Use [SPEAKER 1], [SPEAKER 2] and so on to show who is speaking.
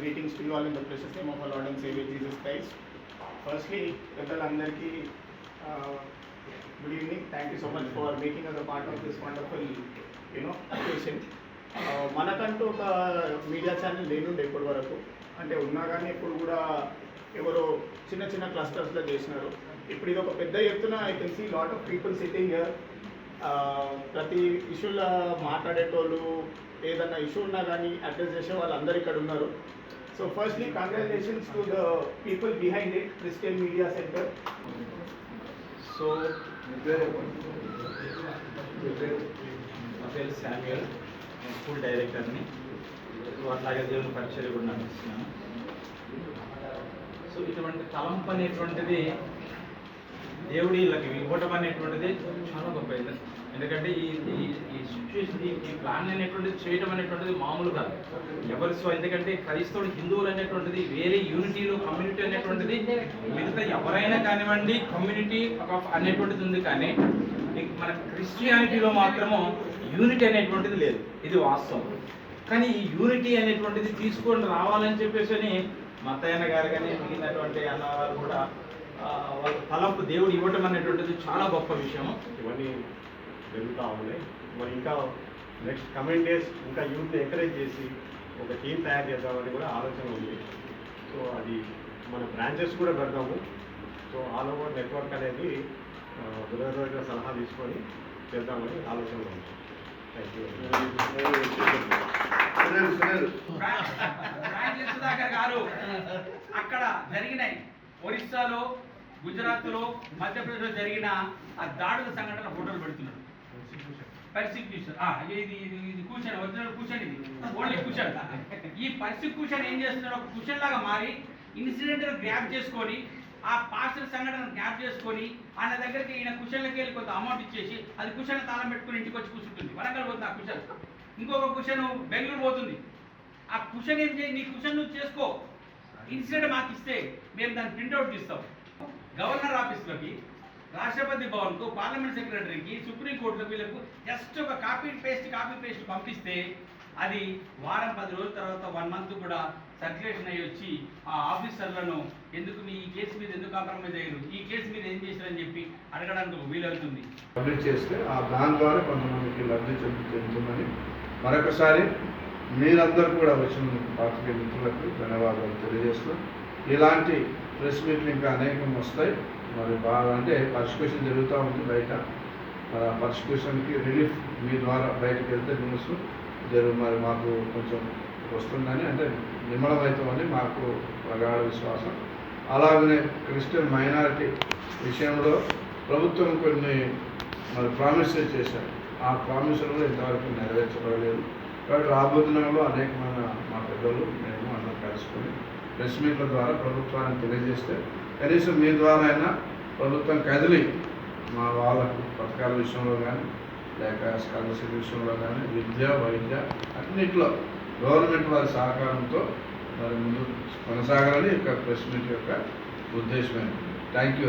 [SPEAKER 1] Greetings to all in the the name of Lord and saviour Jesus Christ firstly పెద్దలందరికీ good evening thank you so much for making us a part of this wonderful you know occasion మనకంటూ ఒక media channel లేనుండే ఇప్పటి వరకు. అంటే ఉన్నా కానీ ఇప్పుడు కూడా ఎవరో చిన్న చిన్న క్లస్టర్స్లో చేసినారు. ఇప్పుడు ఇది ఒక పెద్ద ఎత్తున I can see lot of people sitting here ప్రతి ఇష్యూలో మాట్లాడేటోళ్ళు ఏదన్నా ఇష్యూ ఉన్నా కానీ అడ్రస్ చేసే వాళ్ళు అందరు ఇక్కడ ఉన్నారు. So firstly, congratulations to the people behind it Christian media centre
[SPEAKER 2] so మీ పేరు మీ పేరు నా పేరు శామ్యుయల్ నేను స్కూల్ డైరెక్టర్ని సో అట్లాగే దేవుని పరిచయం కూడా నడిపిస్తున్నాను సో ఇటువంటి తలంపు అనేటువంటిది దేవుడి వీళ్ళకి ఇవ్వటం అనేటువంటిది చాలా గొప్ప ఇది. ఎందుకంటే ఈ ఈ ఈ సిచ్యువేషన్ ఈ ప్లాన్ అనేటువంటిది చేయడం అనేటువంటిది మామూలు కాదు. ఎవరి సో ఎందుకంటే క్రైస్తవుడు హిందువులు అనేటువంటిది వేరే యూనిటీలో కమ్యూనిటీ అనేటువంటిది మిగతా ఎవరైనా కానివ్వండి కమ్యూనిటీ అనేటువంటిది ఉంది కానీ మన క్రిస్టియానిటీలో మాత్రము యూనిటీ అనేటువంటిది లేదు. ఇది వాస్తవం. కానీ ఈ యూనిటీ అనేటువంటిది తీసుకొని రావాలని చెప్పేసి అని మత్తయ్యన గారు కానీ మిగిలినటువంటి అన్నవారు కూడా వాళ్ళ తలంపు దేవుడు ఇవ్వటం అనేటువంటిది చాలా గొప్ప విషయం
[SPEAKER 3] ఇవన్నీ జరుగుతూ ఉన్నాయి. మరి ఇంకా నెక్స్ట్ కమింగ్ డేస్ ఇంకా యూత్ని ఎంకరేజ్ చేసి ఒక టీం తయారు చేద్దామని కూడా ఆలోచన ఉంది. సో అది మన బ్రాంచెస్ కూడా పెడతాము సో ఆల్ ఓవర్ నెట్వర్క్ అనేది దగ్గర సలహా తీసుకొని చేద్దామని ఆలోచన ఉంది. థ్యాంక్ యూ
[SPEAKER 4] అక్కడ జరిగినాయి. ఒరిస్సాలో గుజరాత్లో మధ్యప్రదేశ్లో జరిగిన ఆ దాడుల సంఘటన ఫోటోలు పెడుతున్నాడు పర్సిక్యూషన్ ఇది ఇది కూర్చొని ఒరిజినల్ కూర్చొని ఇది ఓన్లీ కూర్చొని ఈ పర్సిక్యూషన్ ఏం చేస్తున్నాడు ఒక క్వశ్చన్ లాగా మారి ఇన్సిడెంట్ గ్రాప్ చేసుకొని ఆ పాస్టర్ సంఘటన గ్యాప్ చేసుకొని ఆయన దగ్గరికి ఈయన కుషన్లకి వెళ్ళి కొంత అమౌంట్ ఇచ్చేసి అది కుషన్ తాళం పెట్టుకుని ఇంటికి వచ్చి కూర్చుంటుంది. వరంగల్ పోతుంది ఆ కుషన్ ఇంకొక కుషన్ బెంగళూరు పోతుంది. ఆ కుషన్ ఏం చేయి నీ కుషన్ నువ్వు చేసుకో. ఇన్సిడెంట్ మాకు ఇస్తే మేము దాన్ని ప్రింట్అవుట్ తీస్తాం గవర్నర్ ఆఫీస్లోకి రాష్ట్రపతి భవన్కు పార్లమెంట్ సెక్రటరీకి సుప్రీంకోర్టులకు వీళ్ళకు జస్ట్ ఒక కాపీ పేస్ట్ కాపీ పేస్ట్ పంపిస్తే అది వారం పది రోజుల తర్వాత వన్ మంత్ కూడా సర్క్యులేషన్ అయ్యి వచ్చి ఆ ఆఫీసర్లను ఎందుకు మీ ఈ కేసు మీద ఎందుకు కాంప్రమైజ్ అయ్యారు? ఈ కేసు మీద ఏం చేశారని చెప్పి అడగడానికి వీలవుతుంది
[SPEAKER 5] చేస్తే ఆ దాని ద్వారా కొంతమందికి లబ్ధి చెందుతుందని మరొకసారి మీరందరూ కూడా వచ్చిన పార్టీ మిత్రులకు ధన్యవాదాలు తెలియజేస్తూ ఇలాంటి ప్రెస్ మీట్లు ఇంకా అనేకం వస్తాయి. మరి బాగా అంటే పర్సిక్యూషన్ జరుగుతూ ఉంది బయట. మరి ఆ పర్సిక్యూషన్కి రిలీఫ్ మీ ద్వారా బయటకు వెళ్తే న్యూస్ జరుగు మరి మాకు కొంచెం వస్తుందని అంటే నిమ్మలమవుతామని మాకు ప్రగాఢ విశ్వాసం. అలాగనే క్రిస్టియన్ మైనారిటీ విషయంలో ప్రభుత్వం కొన్ని మరి ప్రామిసెస్ చేశారు. ఆ ప్రామిసులు ఇంతవరకు నెరవేర్చబడలేదు. కాబట్టి రాబోతున్నలో అనేకమైన మా పెద్దలు మేము అందరం కలుసుకొని ప్రెస్ మీట్ల ద్వారా ప్రభుత్వానికి తెలియజేస్తే కనీసం మీ ద్వారా అయినా ప్రభుత్వం కదిలి మా వాళ్ళకు పథకాల విషయంలో కానీ లేక స్కాలర్షిప్ విషయంలో కానీ విద్య వైద్య అన్నింటిలో గవర్నమెంట్ వారి సహకారంతో మరి ముందు కొనసాగాలని యొక్క ప్రెస్ మీట్ యొక్క ఉద్దేశమే థ్యాంక్ యూ